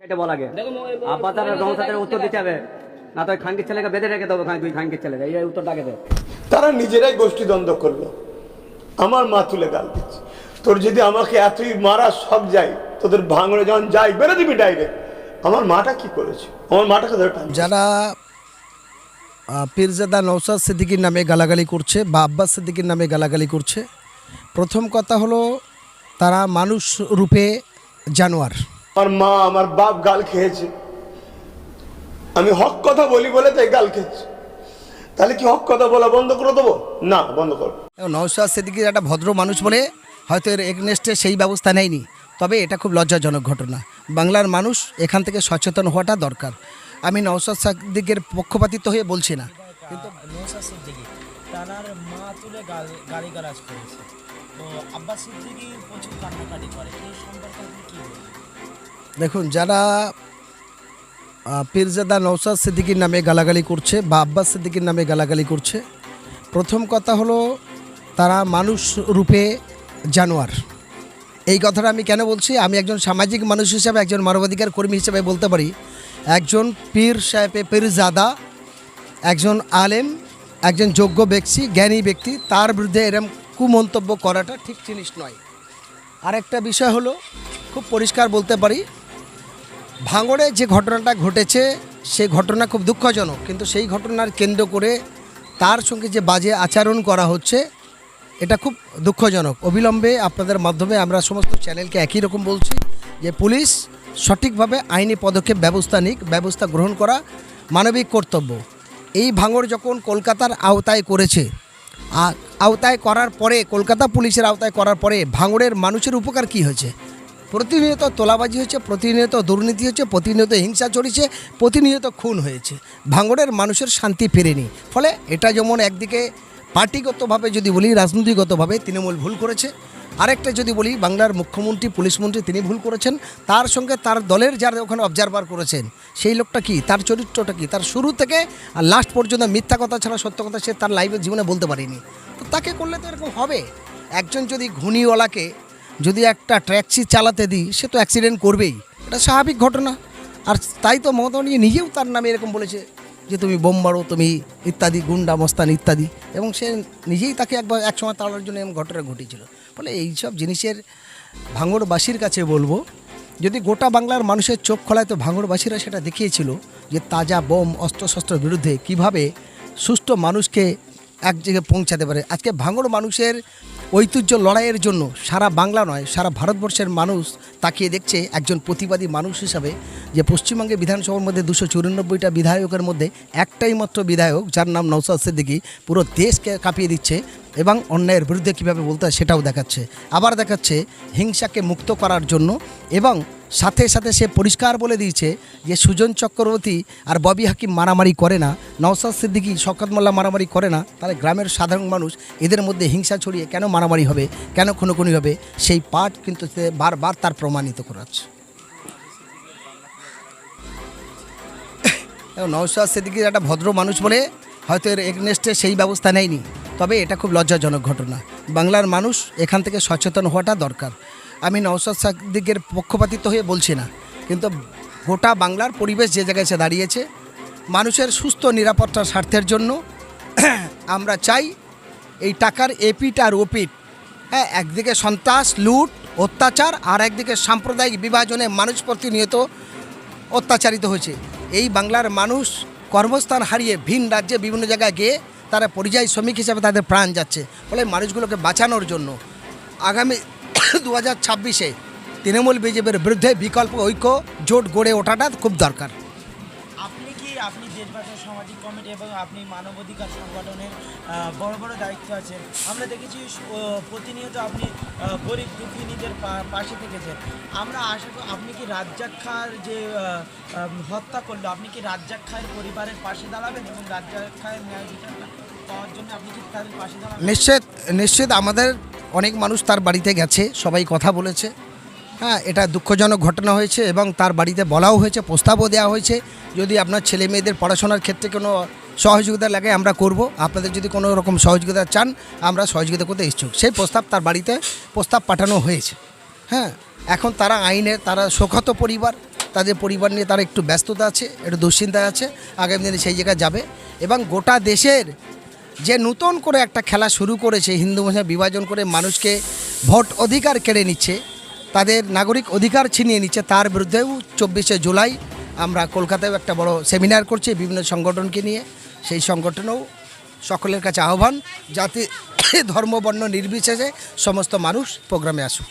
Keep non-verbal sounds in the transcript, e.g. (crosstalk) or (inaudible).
এটা বলা গে আব্বা তার রংসাতের উত্তর দিতে হবে। না তো খানকির ছেলেকে বেঁধে রেখে দেবো দুই খানকির ছেলে এই উত্তরটা আগে দে। তারা নিজেরাই গোষ্ঠী দ্বন্দ্ব করল। আমার মা তুলে গাল দিচ্ছে। তোর যদি আমাকে এতই মারা সব যাই তোদের ভাঙড়ে যখন যাই বেড়ে দিবি ডাইরেক্ট আমার মাটা কি করেছে? আমার মাটাকে ধরে যারা আহ, পীরজাদা নৌসাদ সিদ্দিকির নামে গালাগালি করছে বা আব্বাস সিদ্দিকির নামে গালাগালি করছে প্রথম কথা হলো তারা মানুষ রূপে জানোয়ার। আমার মা আমার বাপ গাল খেয়েছে। আমি হক কথা বলি বলে তাই গাল খেয়েছে। তাহলে কি হক কথা বলা বন্ধ করে দেবো? না বন্ধ করো। এবং নৌসাদ সিদ্দিকির একটা ভদ্র মানুষ বলে হয়তো এর এগনেস্টে সেই ব্যবস্থা নেয়নি। তবে এটা খুব লজ্জাজনক ঘটনা। বাংলার মানুষ এখান থেকে সচেতন হওয়াটা দরকার। আমি নৌসাদ সিদ্দিকের পক্ষপাতিত্ব হয়ে বলছি না। কিন্তু সিদ্দিকি তার মা তুলে গাল গালিগালাজ করেছে। তো আব্বাস সিদ্দিকি প্রচুর কান্নাকাটি করে। এই সম্পর্কে আপনি কী বলবেন? দেখুন, যারা পীরজাদা নৌসাদ সিদ্দিকির নামে গালাগালি করছে বা আব্বাস সিদ্দিকির নামে গালাগালি করছে, প্রথম কথা হলো, তারা মানুষ রূপে জানোয়ার। এই কথাটা আমি কেন বলছি? আমি একজন সামাজিক মানুষ হিসাবে, একজন মানবাধিকার কর্মী হিসেবে বলতে পারি। একজন পীর সাহেবে পীরজাদা, একজন আলেম, একজন যোগ্য ব্যক্তি, জ্ঞানী ব্যক্তি, তার বিরুদ্ধে এরম কুমন্তব্য করাটা ঠিক জিনিস নয়। আরেকটা বিষয় হলো, খুব পরিষ্কার বলতে পারি ভাঙড়ে যে ঘটনাটা ঘটেছে সেই ঘটনা খুব দুঃখজনক। কিন্তু সেই ঘটনার কেন্দ্র করে তার সঙ্গে যে বাজে আচরণ করা হচ্ছে, এটা খুব দুঃখজনক। অবিলম্বে আপনাদের মাধ্যমে আমরা সমস্ত চ্যানেলকে একই রকম বলছি যে পুলিশ সঠিকভাবে আইনি পদক্ষেপ ব্যবস্থা নিক, ব্যবস্থা গ্রহণ করা মানবিক কর্তব্য। এই ভাঙড় যখন কলকাতার আওতায় করেছে আওতায় করার পরে, কলকাতা পুলিশের আওতায় করার পরে ভাঙড়ের মানুষের উপকার কি হয়েছে? প্রতিনিয়ত তোলাবাজি হচ্ছে প্রতিনিয়ত দুর্নীতি হচ্ছে প্রতিনিয়ত হিংসা চড়িছে প্রতিনিয়ত খুন হয়েছে। ভাঙড়ের মানুষের শান্তি ফেরেনি। ফলে এটা যেমন একদিকে পার্টিগতভাবে যদি বলি, রাজনৈতিকগতভাবে তৃণমূল ভুল করেছে, আরেকটা যদি বলি, বাংলার মুখ্যমন্ত্রী, পুলিশ মন্ত্রী তিনি ভুল করেছেন। তার সঙ্গে তার দলের যারা ওখানে অবজারভার করেছেন, সেই লোকটা কি? তার চরিত্রটা কি? তার শুরু থেকে আর লাস্ট পর্যন্ত মিথ্যা কথা ছাড়া, সত্য কথা সে তার লাইফের জীবনে বলতে পারেনি। তো তাকে করলে তো এরকম হবে। একজন যদি ঘুণিওয়ালাকে যদি একটা ট্যাক্সি চালাতে দিই, সে তো অ্যাক্সিডেন্ট করবেই। এটা স্বাভাবিক ঘটনা। আর তাই তো মমতা নিয়ে নিজেও তার নামে এরকম বলেছে যে, তুমি বোম মারো, তুমি ইত্যাদি, গুন্ডা, মস্তান ইত্যাদি। এবং সে নিজেই তাকে একবার একসময় তাড়ানোর জন্য এরকম ঘটনা ঘটেছিল ফলে এইসব জিনিসের ভাঙড়বাসীর কাছে বলব, যদি গোটা বাংলার মানুষের চোখ খোলায় তো ভাঙড়বাসীরা সেটা দেখিয়েছিল যে, তাজা বোম অস্ত্রশস্ত্রের বিরুদ্ধে কীভাবে সুষ্ঠু মানুষকে এক জায়গায় পৌঁছাতে পারে। আজকে ভাঙড় মানুষের ঐতিহ্য লড়াইয়ের জন্য সারা বাংলা নয়, সারা ভারতবর্ষের মানুষ তাকিয়ে দেখছে একজন প্রতিবাদী মানুষ হিসাবে যে পশ্চিমবঙ্গে বিধানসভার মধ্যে দুশো চুরানব্বইটা বিধায়কের মধ্যে একটাই মাত্র বিধায়ক, যার নাম নৌসাদ সিদ্দিকি, পুরো দেশকে কাঁপিয়ে দিচ্ছে এবং অন্যায়ের বিরুদ্ধে কীভাবে বলতে হয় সেটাও দেখাচ্ছে। আবার দেখাচ্ছে হিংসাকে মুক্ত করার জন্য এবং সাথে সাথে সে পরিষ্কার বলে দিয়েছে যে সুজন চক্রবর্তী আর ববি হাকিম মারামারি করে না নওসাদ সিদ্দিকি শকত মোল্লা মারামারি করে না, তাহলে গ্রামের সাধারণ মানুষ এদের মধ্যে হিংসা ছড়িয়ে কেন মারামারি হবে, কেন খুনোখুনি হবে? সেই পাঠ কিন্তু সে বারবার তার প্রমাণিত করাচ্ছে। (coughs) নওসাদ সিদ্দিকির একটা ভদ্র মানুষ বলে হয়তো এর এগনেস্টে সেই ব্যবস্থা নেয়নি, তবে এটা খুব লজ্জাজনক ঘটনা। বাংলার মানুষ এখান থেকে সচেতন হওয়াটা দরকার। আমি নওসাদ সিদ্দিকের পক্ষপাতিত্ব হয়ে বলছি না। কিন্তু গোটা বাংলার পরিবেশ যে জায়গায় সে দাঁড়িয়েছে, মানুষের সুস্থ নিরাপত্তার স্বার্থের জন্য (clears throat) আমরা চাই এই টাকার এপিট আর ওপিট হ্যাঁ একদিকে সন্ত্রাস, লুট, অত্যাচার আর একদিকে সাম্প্রদায়িক বিভাজনে মানুষ প্রতিনিয়ত অত্যাচারিত হয়েছে। এই বাংলার মানুষ কর্মস্থান হারিয়ে ভিন রাজ্যে বিভিন্ন জায়গায় গিয়ে তারা পরিযায়ী শ্রমিক হিসেবে তাদের প্রাণ যাচ্ছে। ফলে মানুষগুলোকে বাঁচানোর জন্য আগামী দু হাজার ছাব্বিশে তৃণমূল বিজেপির বিরুদ্ধে বিকল্প ঐক্য জোট গড়ে ওঠাটা খুব দরকার। আপনি কি আপনি দেশ বাঁচাও সামাজিক কমিটি এবং আপনি মানবাধিকার সংগঠনের বড় বড় দায়িত্ব আছেন আমরা দেখেছি প্রতিনিয়ত আপনি গরিব দুঃখিনীদের পাশে থেকেছেন। আমরা আশা করি আপনি কি রাজ্জাক খাঁর যে হত্যা করল আপনি কি রাজ্জাক খায়ের পরিবারের পাশে দাঁড়াবেন এবং রাজ্জাক খায়ের ন্যায় বিচার পাওয়ার জন্য আপনি কি তাদের পাশে দাঁড়াবেন? নিশ্চিত নিশ্চিত আমাদের অনেক মানুষ তার বাড়িতে গেছে, সবাই কথা বলেছে। হ্যাঁ এটা দুঃখজনক ঘটনা হয়েছে এবং তার বাড়িতে বলাও হয়েছে, প্রস্তাবও দেওয়া হয়েছে। যদি আপনার ছেলে মেয়েদের পড়াশোনার ক্ষেত্রে কোনো সহযোগিতা লাগে, আমরা করব। আপনাদের যদি কোনো রকম সহযোগিতা চান, আমরা সহযোগিতা করতে ইচ্ছুক। সেই প্রস্তাব তার বাড়িতে প্রস্তাব পাঠানো হয়েছে। হ্যাঁ এখন তারা আইনে, তারা শোকত পরিবার, তাদের পরিবার নিয়ে তারা একটু ব্যস্ততা আছে, একটু দুশ্চিন্তায় আছে, আগামী দিনে সেই জায়গায় যাবে। এবং গোটা দেশের যে নতুন করে একটা খেলা শুরু করেছে, হিন্দু মুসলিম বিভাজন করে মানুষকে ভোট অধিকার কেড়ে নিচ্ছে, তাদের নাগরিক অধিকার ছিনিয়ে নিচ্ছে, তার বিরুদ্ধেও চব্বিশে জুলাই আমরা কলকাতায় একটা বড় সেমিনার করছি বিভিন্ন সংগঠনকে নিয়ে। সেই সংগঠনেও সকলের কাছে আহ্বান, যাতে (coughs) ধর্ম বর্ণ নির্বিশেষে সমস্ত মানুষ প্রোগ্রামে আসুক।